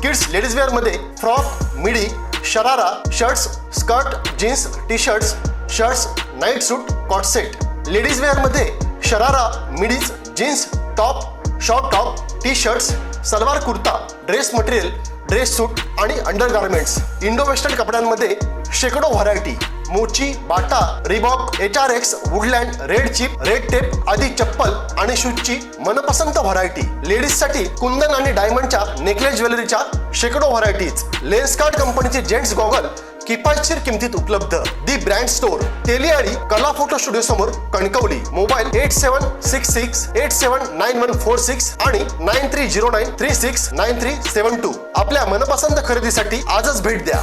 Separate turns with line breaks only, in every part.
kids ladies वेअरमध्ये frock midi sharara shirts skirt jeans T shirts shirts night suit cot set ladies वेअरमध्ये sharara midis jeans top short top T shirts salwar kurta dress material dress suit आणि undergarments Indo western कपड्यांमध्ये शेकडो variety Mochi Bata Reebok H R X woodland red chief red tape आदी चप्पल आणि शूजची मनपसंत variety लेडीजसाठी कुंदन आणि डायमंडच्या necklace ज्वेलरीच्या शेकडो varieties Lenskart कंपनीचे जेंट्स गॉगल किफायतशीर किमतीत उपलब्ध. दी ब्रँड स्टोअर तेलियाळी कला फोटो स्टुडिओ समोर Kankavli. Mobile eight seven six six eight seven nine one four six आणि nine three zero nine three six nine three seven two आपल्या मनपसंत खरेदीसाठी आजच भेट द्या.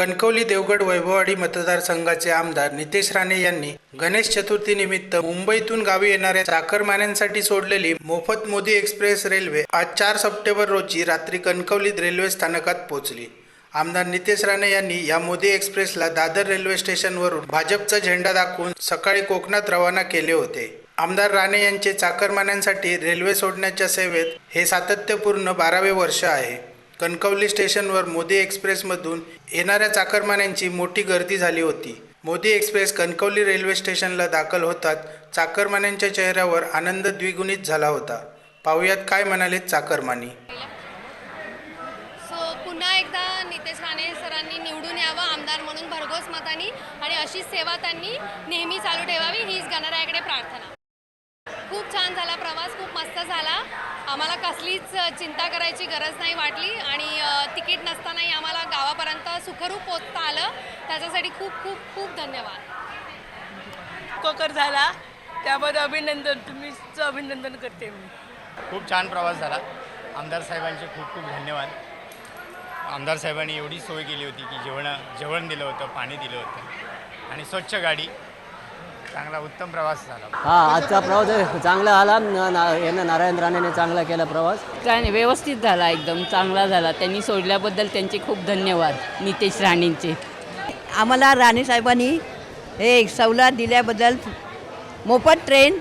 कणकवली देवगड वैभववाडी मतदारसंघाचे आमदार नितेश राणे यांनी गणेश चतुर्थी निमित्त मुंबईतून गावी येणाऱ्या चाकरमान्यांसाठी सोडलेली मोफत मोदी एक्सप्रेस रेल्वे आज चार सप्टेंबर रोजी रात्री कणकवली रेल्वे स्थानकात पोहोचली. आमदार नितेश राणे यांनी या मोदी एक्सप्रेसला दादर रेल्वे स्टेशनवरून भाजपचा झेंडा दाखवून सकाळी कोकणात रवाना केले होते. आमदार राणे यांचे चाकरमान्यांसाठी रेल्वे सोडण्याच्या सेवेत हे सातत्यपूर्ण बारावे वर्ष आहे. कणकवली स्टेशनवर मोदी एक्सप्रेसमधून येणाऱ्या चाकरमान्यांची मोठी गर्दी झाली होती. मोदी एक्सप्रेस कणकवली रेल्वे स्टेशनला दाखल होताच चाकरमान्यांच्या चेहऱ्यावर आनंद द्विगुणित झाला होता. पाहुयात काय म्हणालेत चाकरमानी.
सो पुन्हा एकदा नितेश राणे सरांनी निवडून यावं आमदार म्हणून भरघोस मतानी आणि अशीच सेवा त्यांनी नेहमी चालू ठेवावी हीच गणरायाकडे प्रार्थना. खूप छान झाला प्रवास खूप मस्त झाला. आम्हाला कसलीच चिंता करायची गरज नाही वाटली आणि तिकीट नसतानाही आम्हाला गावापर्यंत सुखरूप पोचता आलं. त्याच्यासाठी खूप खूप खूप धन्यवाद.
कोकर झाला. त्यामध्ये अभिनंदन तुम्हीच अभिनंदन करते मी.
खूप छान प्रवास झाला. आमदार साहेबांचे खूप खूप धन्यवाद. आमदार साहेबांनी एवढी सोय केली होती की जेवण जेवण दिलं होतं पाणी दिलं होतं. आणि स्वच्छ गाडी. चांगला उत्तम प्रवास झाला.
हा आजचा प्रवास चांगला आला. न- ना- यानं नारायण राणेने चांगला केला प्रवास.
काय नाही व्यवस्थित झाला एकदम. चांगला झाला. त्यांनी सोडल्याबद्दल त्यांचे खूप धन्यवाद नितेश राणेंचे.
आम्हाला राणेसाहेबांनी हे सवलत दिल्याबद्दल मोफत ट्रेन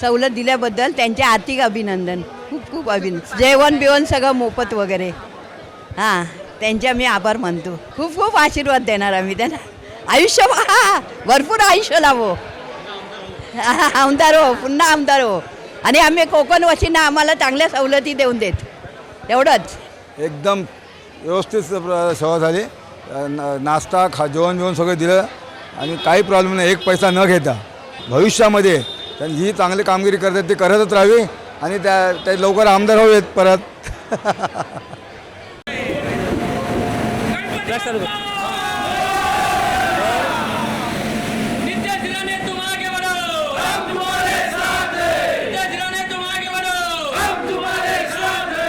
सवलत दिल्याबद्दल त्यांचे आर्थिक अभिनंदन. खूप खूप अभिनंदन. जेवण बिवण सगळं मोफत वगैरे. हां त्यांचे आम्ही आभार मानतो. खूप खूप आशीर्वाद देणार आम्ही त्यांना. आयुष्य हा भरपूर आयुष्य लावो. हा, आमदार हो पुन्हा आमदार. हो आणि आम्ही कोकणवासींना आम्हाला चांगल्या सवलती देऊन देत. एवढंच.
एकदम व्यवस्थित सेवा झाली. नाश्ता खा जेवण बिवण सगळं दिलं. आणि काही प्रॉब्लेम नाही. एक पैसा न घेता. भविष्यामध्ये त्यांनी जी चांगली कामगिरी करतात ती करतच राहावी. आणि त्या ते लवकर आमदार हवेत परत.